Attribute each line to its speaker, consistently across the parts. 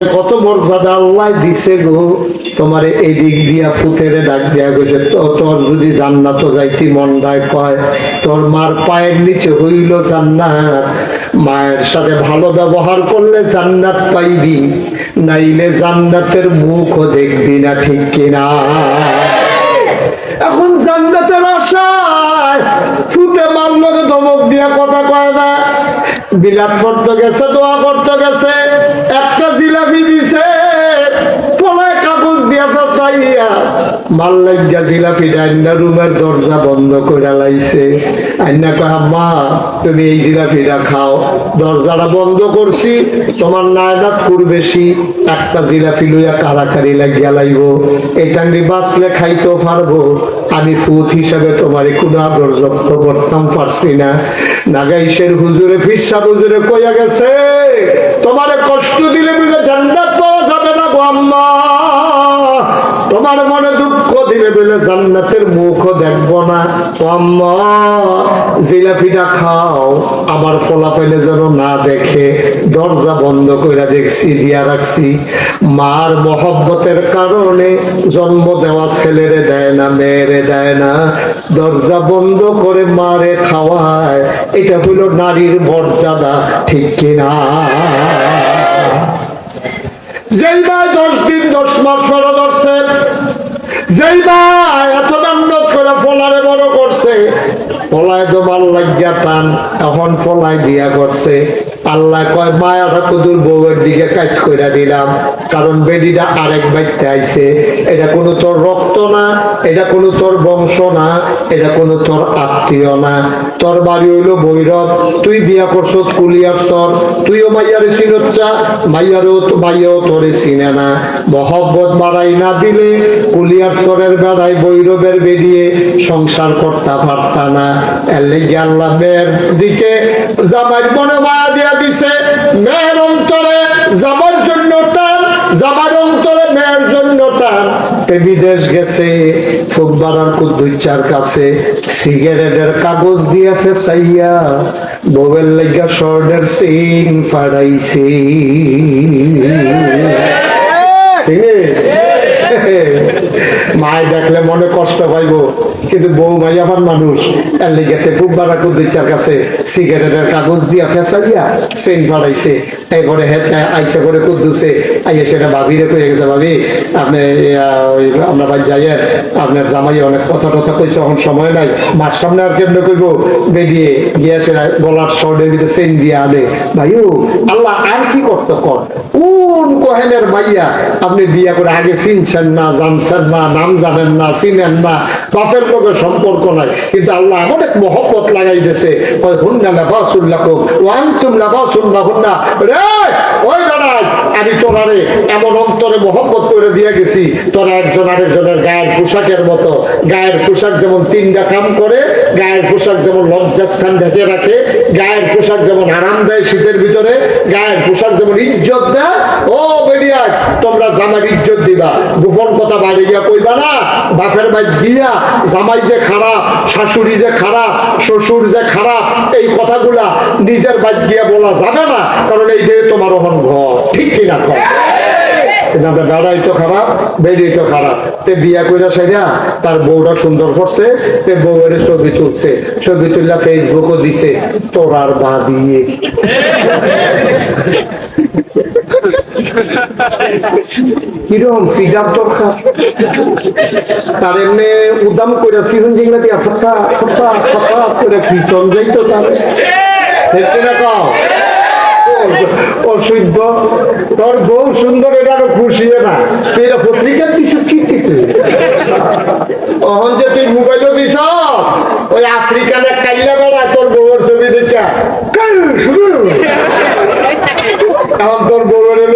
Speaker 1: কত মর্যাদা আল্লাহ দিছে গো। তোমার এই দিক দিয়া ফুতের ডাক দিয়া গেছে তোর যদি জান্নাত যাইতি মন্ডায় কয় তোর মার পায়ের নিচে হইল জান্নাত। মায়ের সাথে ভালো ব্যবহার করলে জান্নাত পাইবি, নাইলে জান্নাতের মুখও দেখবি না ঠিক কিনা। এখন জান্নাতের আশায় ফুতে মারলো ধমক দিয়া কথা কয় না। বিলাত করতে গেছে, দোয়া করতে গেছে, একটা জিলাপি দিছে তুমি এই খাও। দরজাটা বন্ধ তোমার একটা জিলাপি লইয়া কারাকারি লাগিয়া লাইব। টাঙ্গি বাঁচলে খাইতেও পারব। আমি ফুত হিসাবে তোমার আদর যত্ন করতাম, পারছি না। নাগাইশের হুজুরে ফিরসা হুজুরে কইয়া গেছে, তোমার কষ্ট দিলে বলে জান্নাতের মুখও দেখব না। ও আম্মা, জিলাপিটা খাও। আমার ফলা পেলে যেন না দেখে দরজা বন্ধ করে দেখছি, দিয়া রাখছি। মার মহব্বতের কারণে জন্ম দেওয়া ছেলেরে দেয় না, মেয়েরে দেয় না। দরজা বন্ধ করে মারে খাওয়ায়, এটা হলো নারীর মর্যাদা, ঠিক কিনা? ভাই দশ দিন, দশ মাস পরে করছে। ফলায় তো লাগিয়া টান এখন ফলায় বিয়া করছে। আল্লাহ কয় মায়াটা দিকে কাজ করে দিলাম। কারণ বেডিটা আরেক এটা কোনো তোর রক্ত না, এটা কোনো তোর বংশ না, এটা কোনো তোর আত্মীয় না। তোর বাড়ি হইল ভৈরব, তুই বিয়া কুলিয়ার সর তুইও মাইয়ারে মাইয়ারও মাইয়াও তোরে চিনে না। মহব্বত বাড়াই না দিলে কুলিয়ার সরের বেড়ায় ভৈরবের বেরিয়ে সংসার করতে পারতা না। আল্লাহ মেয়ের দিকে জামাইর মনে মায়া দিয়া দিছে মেয়ের অন্তরে যাবার জন্য টান যাবার অন্তরে মেয়ের জন্য টান বিদেশ গেছে ফুটবলার কুদ্দুচ্চার কাছে সিগারেটের কাগজ দিয়ে ফেসাইয়া বউয়ের লাইগা স্বর্ণের সিং ফাড়াইছে ঠিক? মায় দেখলে মনে কষ্ট পাইব কিন্তু বউ মাই আমার মানুষ। এর লিগেতে খুব বাড়া কুদ্দিচার কাছে। সিগারেটের কাগজ দিয়া ফেসা দিয়া সেন ফাড়াইছে এরপরে আইসে করে কুদ্দুসে। আইয়ে সেটা ভাবিরে কয়ে গেছে, ভাবি, আপনি ওই আমরা বাড়ি যাইয়ে আপনার জামাই অনেক কথা টথা কইছে এখন সময় নাই। মার সামনে আর কেমনে কইব? বেরিয়ে গিয়া সেটা গলার শর্টের ভিতরে সেন দিয়ে আনে। ভাইও আল্লাহ আর কি করতে কর? কোন কোহেনের মাইয়া আপনি বিয়া করে আগে চিনছেন না, জানছেন না, নাম জানেন না, চিনেন না, বাপের লোকের সম্পর্ক নাই। কিন্তু আল্লাহ এমন এক মহব্বত লাগাই দিয়েছে ওই হুন্না লাবাসুল্লাহ ওয়ান তুম লাবাসুল্লাহ হুন্না। রে, ওই বেড়াই, আমি তোরারে এমন অন্তরে মহব্বত করে দিয়ে গেছি, তোরা একজন আরেকজনের গায়ের পোশাকের মতো। গায়ের পোশাক যেমন তিনটা কাম করে, গায়ের পোশাক যেমন লজ্জাস্থান ঢেকে রাখে, গায়ের পোশাক যেমন আরাম দেয় শীতের ভিতরে, গায়ের পোশাক যেমন ইজ্জত দেয়। ও বেরিয়া তোমরা জামার ইজ্জত দিবা গোপন কথা বাইরে গিয়া কইবা না। বাপের দিয়া জামাই যে খারাপ, শাশুড়ি যে খারাপ, শ্বশুর যে খারাপ, এই কথাগুলা নিজের বাদ গিয়া বলা যাবে না, কারণ এইটাই তোমার ঘর ঠিক কিনা তে বিয়া কইরা তার বউটা সুন্দর করছে, তে বউয়ের ছবি তুলছে, ছবি তুললা ফেসবুকও দিছে, তোর আর বা ফিডার দরকার? তার এমনি উদাম সিজন যেগুলা দিয়া ফটা ফটা ফটা করে তার। অশুদ্ধ তোর বউ সুন্দর, এটা আরও খুশি না। তুই এটা পত্রিকা দিস কি থেকে? অহন যে তুই দিস ওই আফ্রিকানে কাইলা বেড়া তোর বউয়ের ছবি দেখা। এখন তোর বউয়ের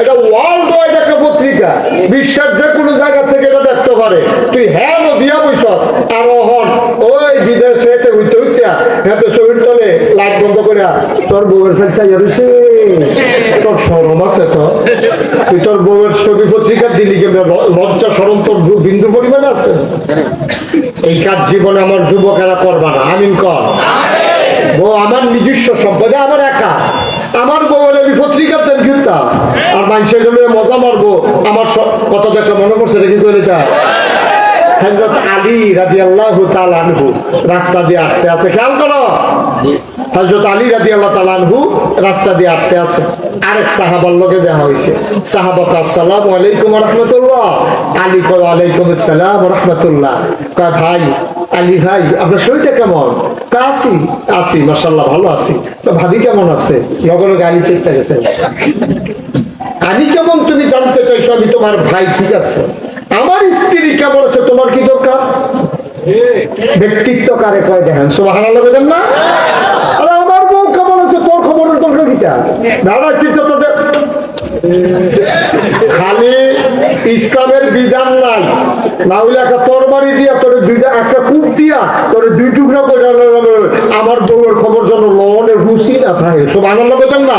Speaker 1: এটা ওয়ার্ল্ড ওয়াইড একটা পত্রিকা। বিশ্বের যে কোনো জায়গা থেকে এটা দেখতে পারে। তুই হ্যাঁ দিয়া আর ওই বিদেশে হ্যাঁ ছবির তলে লাইট বন্ধ করে তোর বউয়ের ফেল তোর সরম আছে তো? তুই তোর বউয়ের ছবি পত্রিকা দিলি লজ্জা সরম তোর বিন্দু পরিমাণ আছে? এই কাজ জীবনে আমার যুবকেরা করবা না। আমিন কর। বউ আমার নিজস্ব সম্পদে, আমার একা। আমার বউয়ের পত্রিকাতে ঘুরতাম আর মানুষের জন্য মজা মারবো। আমার কত দেখা মনে করছে এটা কি করে যায় হজরত আলী রাজি আল্লাহ আনহু রাস্তা দিয়ে আটতে আছে। খেয়াল করো। হজরত আলী রাজি আল্লাহ তালানহু রাস্তা দিয়ে আটতে আছে। আরেক সাহাবার লোকে দেখা হয়েছে। সাহাবা আসসালাম আলাইকুম রহমতুল্লাহ। আলী কয় আলাইকুম আসসালাম রহমতুল্লাহ। কয়, ভাই আলী ভাই, আপনার শরীরটা কেমন? তা আছি আছি মাসাল্লাহ ভালো আছি। তো ভাবি কেমন আছে? নগরে গাড়ি চেকতে গেছে। আমি কেমন তুমি জানতে চাইছো, আমি তোমার ভাই, ঠিক আছে? আমার স্ত্রী কেমন আছে, তোমার কি দরকার? ব্যক্তিত্ব কারে কয় দেখেন সোহান বলেন না? আরে, আমার বউ কেমন আছে, তোর খবরের দরকার কিটা? কিন্তু তাদের খালি ইসলামের বিধান নাই। না হইলে একটা তরবারি দিয়া তোর দুইটা, একটা কূপ দিয়া তোর দুই টুকরা করে আমার বউয়ের খবর যেন লনের রুচি না থাকে। সব আনন্দ করতেন না?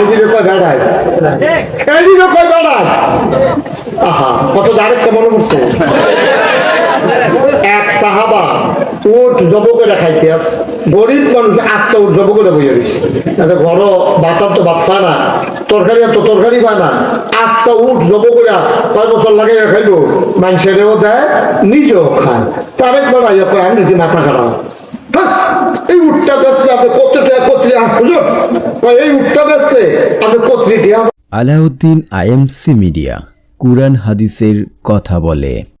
Speaker 1: এদিকে কয় বেড়ায় এদিকে আহা কত দাঁড়ে কেমন করছে সাহাবা উঠ জব করে আস গরিব মানুষ রয়েছে ঘর তো খায় না, তরকারি এত তরকারি পায় না। উঠ করে কয় বছর লাগে খাইব মানুষেরও দেয়, নিজেও খায়। আমি মাথা খারাপ। এই উঠটা বেসলে আপনি কত্রি এই উঠটা বেসলে আপনি কত্রি
Speaker 2: আলাউদ্দিন আইএমসি মিডিয়া, কুরআন হাদিসের কথা বলে।